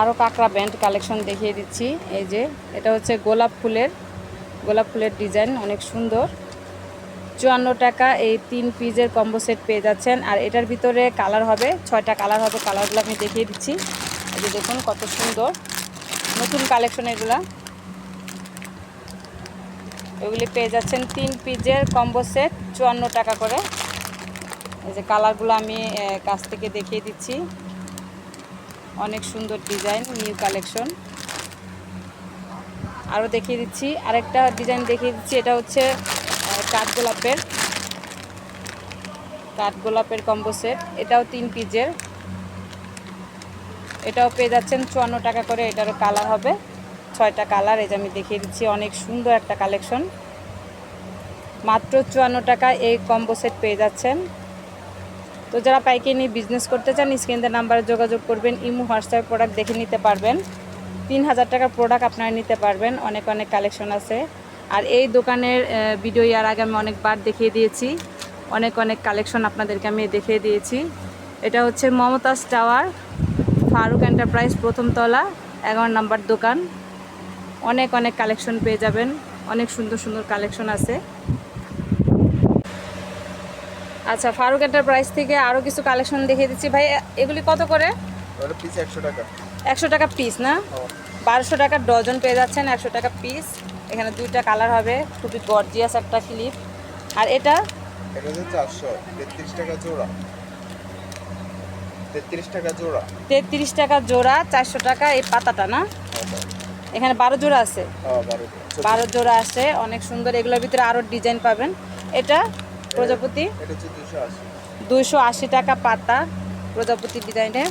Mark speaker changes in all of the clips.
Speaker 1: আরও কাঁকড়া band collection দেখিয়ে দিচ্ছি। এই যে, এটা হচ্ছে গোলাপ ফুলের গোলাপ ফুলের ডিজাইন, অনেক সুন্দর। চুয়ান্ন টাকা এই তিন পিজের কম্বো সেট পেয়ে যাচ্ছেন। আর এটার ভিতরে কালার হবে, ছয়টা কালার হবে, কালারগুলো আমি দেখিয়ে দিচ্ছি। এই যে দেখুন কত সুন্দর, নতুন কালেকশন এগুলা। এগুলি পেয়ে যাচ্ছেন তিন পিসের কম্বো সেট, চুয়ান্ন টাকা করে। এই যে কালারগুলো আমি কাছ থেকে দেখিয়ে দিচ্ছি। অনেক সুন্দর ডিজাইন নিউ কালেকশন। আরও দেখিয়ে দিচ্ছি আরেকটা ডিজাইন দেখিয়ে দিচ্ছি এটা হচ্ছে আহ, কাঠগোলাপের কাঠগোলাপের কম্বো সেট এটাও তিন পিজের। এটাও পেয়ে যাচ্ছেন চুয়ান্ন টাকা করে এটারও কালার হবে। ছয়টা কালার এই যে আমি দেখিয়ে দিচ্ছি অনেক সুন্দর একটা কালেকশন। মাত্র চুয়ান্ন টাকা এই কম্বো সেট পেয়ে যাচ্ছেন। তো যারা পাইকারি নিয়ে বিজনেস করতে চান স্ক্রিনের নাম্বারে যোগাযোগ করবেন, ইমো, হোয়াটসঅ্যাপ প্রোডাক্ট দেখে নিতে পারবেন। তিন হাজার টাকার প্রোডাক্ট আপনারা নিতে পারবেন, অনেক অনেক কালেকশন আছে। আর এই দোকানের ভিডিও ইয়ার আগে আমি অনেকবার দেখিয়ে দিয়েছি। অনেক অনেক কালেকশন আপনাদেরকে আমি দেখিয়ে দিয়েছি। এটা হচ্ছে মমতাজ টাওয়ার, ফারুক এন্টারপ্রাইজ প্রথমতলা এগারো নাম্বার দোকান। অনেক অনেক কালেকশন পেয়ে যাবেন, অনেক সুন্দর সুন্দর কালেকশন আছে। আচ্ছা ফারুক এন্টারপ্রাইজ থেকে আরও কিছু কালেকশন দেখিয়ে দিচ্ছি। ভাই এগুলি কত করে?
Speaker 2: একশো টাকা।
Speaker 1: পিস না? বারোশো টাকার ডজন পেয়ে যাচ্ছেন একশো টাকা পিস এখানে দুইটা কালার হবে খুবই গর্জিয়াস একটা ক্লিপ আর এটা?
Speaker 2: তেত্রিশ টাকা জোড়া। জোড়া।
Speaker 1: তেত্রিশ টাকা জোড়া চারশো টাকা এই পাতাটা না? এখানে বারো জোড়া আছে।
Speaker 2: হ্যাঁ বারো
Speaker 1: বারো জোড়া আছে অনেক সুন্দর। এগুলোর ভিতরে আরও ডিজাইন পাবেন। এটা? প্রজাপতি? দুইশো আশি। টাকা পাতা প্রজাপতি ডিজাইনের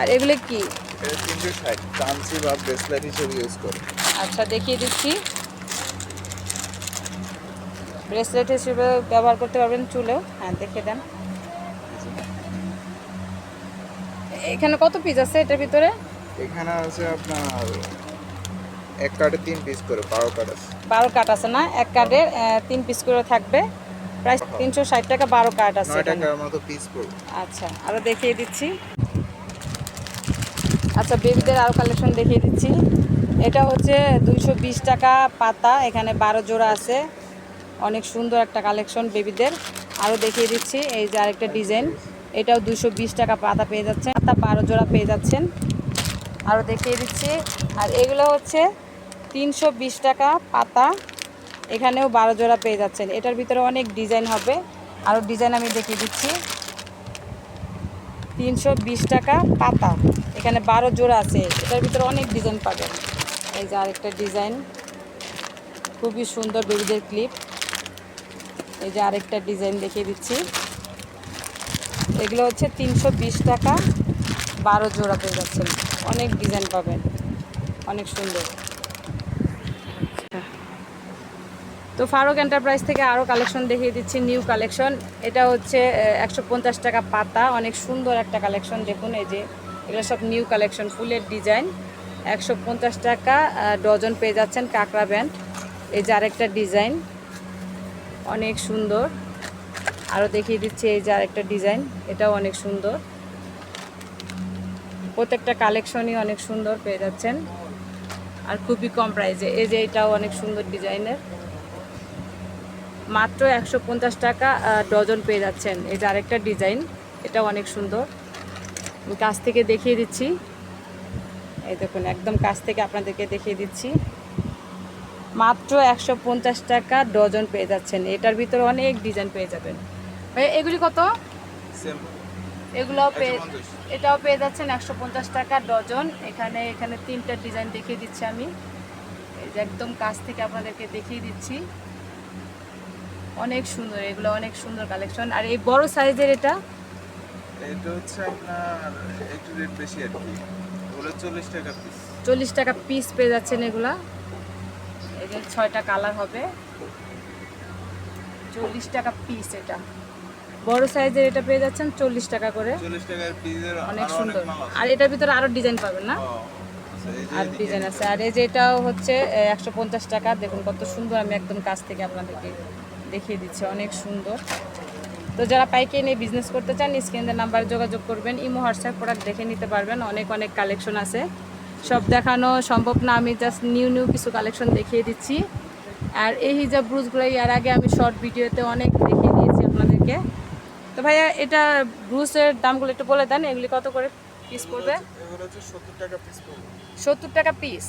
Speaker 1: আর এগুলো কি? আচ্ছা দেখিয়ে দিচ্ছি। ব্রেসলেট হিসেবে ব্যবহার করতে পারবেন চুলেও। হ্যাঁ দেখে দেন। এখানে কত পিস আছে এটার ভিতরে?
Speaker 2: এখানে আছে আপনার এক কার্ডে তিন পিস করে বারো কার্ড আছে।
Speaker 1: বারো কাঠ আছে না? এক কার্ডের তিন পিস করে থাকবে। প্রায় তিনশো ষাট টাকা বারো কাঠ আছে আচ্ছা আরও দেখিয়ে দিচ্ছি। আচ্ছা বেবিদের আরও কালেকশন দেখিয়ে দিচ্ছি। এটা হচ্ছে দুইশো বিশ টাকা পাতা এখানে বারো জোড়া আছে। অনেক সুন্দর একটা কালেকশন বেবিদের আরও দেখিয়ে দিচ্ছি এই যে আরেকটা ডিজাইন। এটাও দুশো বিশ টাকা পাতা পেয়ে যাচ্ছেন পাতা বারো জোড়া পেয়ে যাচ্ছেন। আরও দেখিয়ে দিচ্ছি। আর এগুলো হচ্ছে তিনশো বিশ টাকা পাতা। এখানেও বারো জোড়া পেয়ে যাচ্ছেন। এটার ভিতরে অনেক ডিজাইন হবে। আরও ডিজাইন আমি দেখিয়ে দিচ্ছি। তিনশো বিশ টাকা পাতা। এখানে বারো জোড়া আছে। এটার ভিতরে অনেক ডিজাইন পাবেন। এই যে আরেকটা ডিজাইন। খুবই সুন্দর বেবিদের ক্লিপ। এই যে আরেকটা ডিজাইন দেখিয়ে দিচ্ছি। এগুলো হচ্ছে তিনশো বিশ টাকা। বারো জোড়া পেয়ে যাচ্ছেন। অনেক ডিজাইন পাবেন। অনেক সুন্দর। তো ফারুক এন্টারপ্রাইজ থেকে আরও কালেকশন দেখিয়ে দিচ্ছি নিউ কালেকশন এটা হচ্ছে একশো পঞ্চাশ টাকা পাতা, অনেক সুন্দর একটা কালেকশন দেখুন এই যে, এগুলো সব নিউ কালেকশন ফুলের ডিজাইন একশো পঞ্চাশ টাকা ডজন পেয়ে যাচ্ছেন কাঁকড়া ব্যান্ড। এই যে আরেকটা ডিজাইন অনেক সুন্দর। আরও দেখিয়ে দিচ্ছি এই যে আরেকটা ডিজাইন এটাও অনেক সুন্দর। প্রত্যেকটা কালেকশনই অনেক সুন্দর পেয়ে যাচ্ছেন। আর খুবই কম প্রাইসে এই যে এটাও অনেক সুন্দর ডিজাইনের মাত্র একশো পঞ্চাশ টাকা ডজন পেয়ে যাচ্ছেন। এই যে আরেকটা ডিজাইন এটা অনেক সুন্দর। আমি কাছ থেকে দেখিয়ে দিচ্ছি। এই দেখুন একদম কাছ থেকে আপনাদেরকে দেখিয়ে দিচ্ছি। মাত্র একশো পঞ্চাশ টাকা ডজন পেয়ে যাচ্ছেন। এটার ভিতরে অনেক ডিজাইন পেয়ে যাবেন। ভাই এগুলি কত? এগুলো পেয়ে এটাও পেয়ে যাচ্ছেন একশো পঞ্চাশ টাকা ডজন। এখানে এখানে তিনটা ডিজাইন দেখিয়ে দিচ্ছি আমি। এই একদম কাছ থেকে আপনাদেরকে দেখিয়ে দিচ্ছি। অনেক সুন্দর এগুলো অনেক সুন্দর কালেকশন আর এই বড় সাইজের এটা?
Speaker 2: এটা হচ্ছে আপনার একটু রেট বেশি আর কি। ওগুলো চল্লিশ টাকা পিস
Speaker 1: চল্লিশ টাকা পিস পেয়ে যাচ্ছেন এগুলা। যে ছয়টা কালার হবে। চল্লিশ টাকা পিস এটা। বড় সাইজের এটা পেয়ে যাচ্ছেন চল্লিশ টাকা করে।
Speaker 2: চল্লিশ টাকার পিসের
Speaker 1: অনেক সুন্দর। আর এটার ভিতরে আরও ডিজাইন পাবেন না?
Speaker 2: আচ্ছা,
Speaker 1: আর ডিজাইন আছে। আর এই যে এটাও হচ্ছে একশো পঞ্চাশ টাকা। দেখুন কত সুন্দর আমি একদম কাছ থেকে আপনাদেরকে দেখিয়ে দিচ্ছে অনেক সুন্দর। তো যারা পাইকারি নিয়ে বিজনেস করতে চান স্ক্রিনের নাম্বারে যোগাযোগ করবেন ইমো হোয়াটসঅ্যাপ প্রোডাক্ট দেখে নিতে পারবেন অনেক অনেক কালেকশন আছে। সব দেখানো সম্ভব না আমি জাস্ট নিউ নিউ কিছু কালেকশন দেখিয়ে দিচ্ছি। আর এই হিজাব ব্রুজগুলো এর আগে আমি শর্ট ভিডিওতে অনেক দেখিয়ে দিয়েছি আপনাদেরকে। তো ভাইয়া এটা ব্রুজের দামগুলো একটু বলে দেন এগুলি কত করে পিস পড়বে?
Speaker 2: সত্তর টাকা পিস পড়বে
Speaker 1: সত্তর টাকা পিস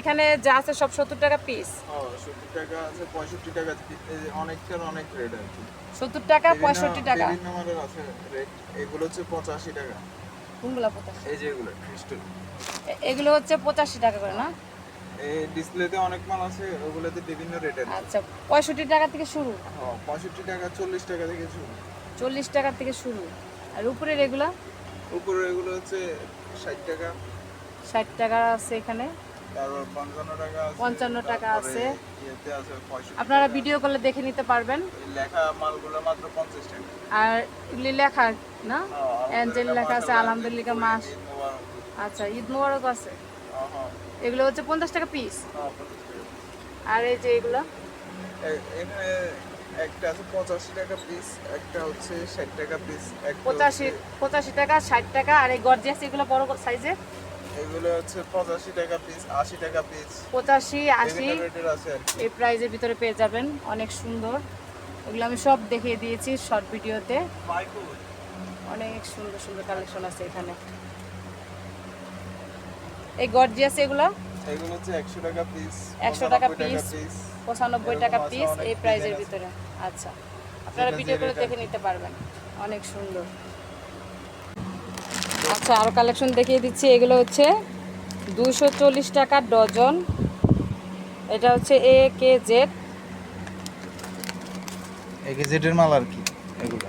Speaker 1: এখানে যা আছে সব সত্তর টাকা পিস
Speaker 2: হ্যাঁ সত্তর টাকা আছে পঁয়ষট্টি টাকা অনেকটার অনেক রেট আর কি।
Speaker 1: সত্তর টাকা পঁয়ষট্টি টাকা।
Speaker 2: বিভিন্ন মালের আছে রেট এগুলো হচ্ছে পঁচাশি টাকা।
Speaker 1: কোনগুলো পঁচাশি?
Speaker 2: এই যে এগুলো ক্রিস্টাল
Speaker 1: এগুলো হচ্ছে পঁচাশি টাকা করে না?
Speaker 2: এই ডিসপ্লেতে অনেক মাল আছে ওগুলোতে বিভিন্ন রেটের
Speaker 1: আচ্ছা পঁয়ষট্টি টাকা থেকে শুরু?
Speaker 2: হ্যাঁ পঁয়ষট্টি টাকা চল্লিশ টাকা থেকে শুরু।
Speaker 1: চল্লিশ টাকা থেকে শুরু। আর উপরের এগুলো
Speaker 2: উপরে এগুলো হচ্ছে ষাট টাকা।
Speaker 1: ষাট টাকা আছে এখানে।
Speaker 2: পঞ্চান্ন টাকা আছে
Speaker 1: 55 টাকা
Speaker 2: তারপরে
Speaker 1: আছে।
Speaker 2: ইয়েতে আছে পঁয়ষট্টি
Speaker 1: আপনারা ভিডিও করলে দেখে নিতে পারবেন। আর এগুলি লেখা না?
Speaker 2: হ্যাঁ,
Speaker 1: অ্যাঞ্জেল লেখা আছে আলহামদুলিল্লাহ মাস আচ্ছা ঈদ মোবারক আছে।
Speaker 2: হ্যাঁ, হ্যাঁ,
Speaker 1: এগুলো হচ্ছে পঞ্চাশ টাকা পিস। আর এই যে এগুলো?
Speaker 2: একটা আছে পঁচাশি টাকা পিস একটা হচ্ছে ষাট টাকা পিস
Speaker 1: পঁচাশি পঁচাশি টাকা ষাট টাকা আর এই গর্জিয়াস এগুলো বড় সাইজে
Speaker 2: এগুলো হচ্ছে পঁচাশি টাকা পিস আশি টাকা পিস
Speaker 1: পঁচাশি আশি
Speaker 2: বিভিন্ন রেটের আছে আর কি।
Speaker 1: এই প্রাইজের ভিতরে পেয়ে যাবেন অনেক সুন্দর। এগুলো আমি সব দেখিয়ে দিয়েছি শর্ট ভিডিওতে অনেক সুন্দর সুন্দর কালেকশন আছে এখানে। এই গর্জিয়াস এগুলো?
Speaker 2: এগুলো হচ্ছে একশো টাকা পিস
Speaker 1: 100 টাকা
Speaker 2: পিস
Speaker 1: পিস পঁচানব্বই
Speaker 2: এরকম
Speaker 1: টাকা পিস এই প্রাইজের ভিতরে। আচ্ছা আপনারা
Speaker 2: যেটা
Speaker 1: ভিডিও করে দেখে নিতে পারবেন। অনেক সুন্দর। আচ্ছা আরও কালেকশন দেখিয়ে দিচ্ছি। এগুলো হচ্ছে দুশো চল্লিশ টাকা ডজন। এটা হচ্ছে এ কে জেড।
Speaker 2: মাল আর কি এগুলো।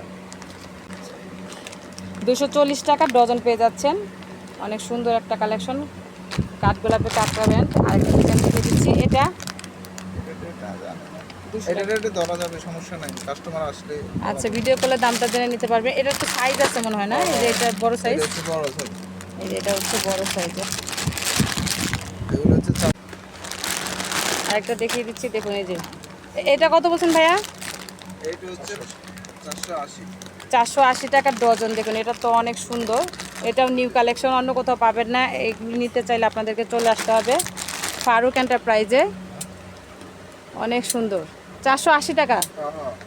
Speaker 1: দুশো চল্লিশ টাকা ডজন পেয়ে যাচ্ছেন। অনেক সুন্দর একটা কালেকশন কাঠগোলাপে ব্যান্ড আরেকটা ডিজাইন দেখিয়ে দিচ্ছি। এটা দুশো
Speaker 2: এটা ধরা যাবে সমস্যা নাই। কাস্টমার আসলে
Speaker 1: আচ্ছা ভিডিও কলে দামটা জেনে নিতে পারবে। এটা তো সাইজ আছে মনে হয় না? এই যে এটা বড় সাইজ
Speaker 2: এটা বড় সাইজ
Speaker 1: এই যে এটা হচ্ছে বড় সাইজের
Speaker 2: এগুলো হচ্ছে
Speaker 1: আরেকটা দেখিয়ে দিচ্ছি দেখুন এই যে। এটা কত বলছেন ভাইয়া?
Speaker 2: হচ্ছে চারশো আশি।
Speaker 1: টাকার ডজন দেখুন এটা তো অনেক সুন্দর। এটাও নিউ কালেকশন অন্য কোথাও পাবেন না। এগুলি নিতে চাইলে আপনাদেরকে চলে আসতে হবে। ফারুক এন্টারপ্রাইজে অনেক সুন্দর। চারশো আশি টাকা।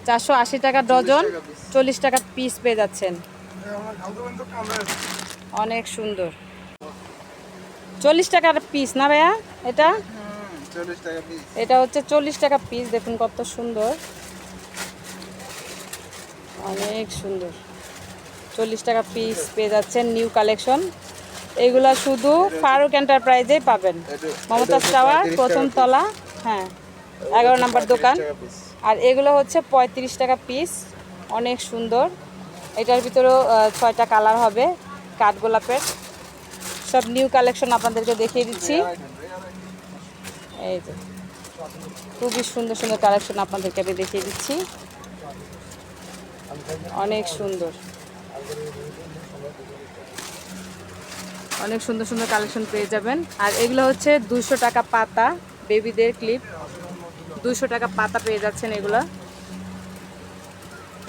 Speaker 1: চারশো আশি টাকা ডজন চল্লিশ টাকা পিস পেয়ে যাচ্ছেন। অনেক সুন্দর। চল্লিশ টাকার পিস না ভাইয়া এটা? এটা হচ্ছে চল্লিশ টাকা পিস দেখুন কত সুন্দর। অনেক সুন্দর। চল্লিশ টাকা পিস পেয়ে যাচ্ছেন নিউ কালেকশন এগুলা শুধু ফারুক এন্টারপ্রাইজেই পাবেন। মমতাজ টাওয়ার প্রথম তলা হ্যাঁ। এগারো নাম্বার দোকান। আর এগুলো হচ্ছে পঁয়ত্রিশ টাকা পিস অনেক সুন্দর। এটার ভিতরেও ছয়টা কালার হবে কাঠগোলাপের সব নিউ কালেকশন আপনাদেরকে দেখিয়ে দিচ্ছি। এই যে, খুবই সুন্দর সুন্দর কালেকশন আপনাদেরকে আমি দেখিয়ে দিচ্ছি। অনেক সুন্দর। অনেক সুন্দর সুন্দর কালেকশন পেয়ে যাবেন। আর এগুলো হচ্ছে দুশো টাকা পাতা বেবিদের ক্লিপ দুশো টাকা পাতা পেয়ে যাচ্ছেন এগুলো।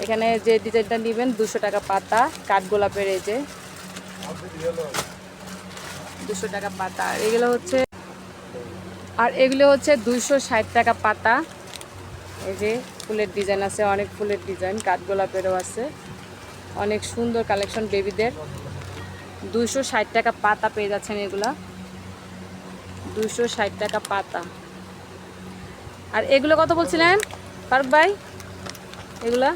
Speaker 1: এখানে যে ডিজাইনটা নেবেন, দুশো টাকা পাতা কাঠগোলাপের এই যে। দুশো টাকা পাতা। এগুলো হচ্ছে আর এগুলো হচ্ছে দুইশো ষাট টাকা পাতা। এই যে ফুলের ডিজাইন আছে, অনেক ফুলের ডিজাইন কাঠগোলাপেরও আছে। অনেক সুন্দর কালেকশন বেবিদের। দুইশো ষাট টাকা পাতা পেয়ে যাচ্ছেন এগুলা। দুশো ষাট টাকা পাতা। আর এগুলো কত বলছিলেন? ফারুক ভাই? এগুলো?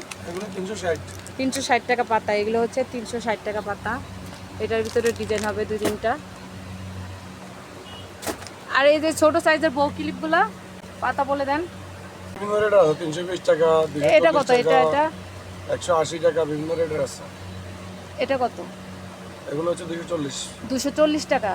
Speaker 2: তিনশো ষাট।
Speaker 1: টাকা পাতা। এগুলো হচ্ছে তিনশো ষাট টাকা পাতা। এটার ভিতরে ডিজাইন হবে দুই তিনটা। আর এই যে ছোট সাইজের বউ ক্লিপগুলা পাতা বলে দেন। এটা কত? এটা এটা?
Speaker 3: একশো আশি টাকা বিভিন্ন রেটের আছে।
Speaker 1: এটা কত?
Speaker 3: এগুলো হচ্ছে দুশো চল্লিশ।
Speaker 1: দুশো চল্লিশ টাকা।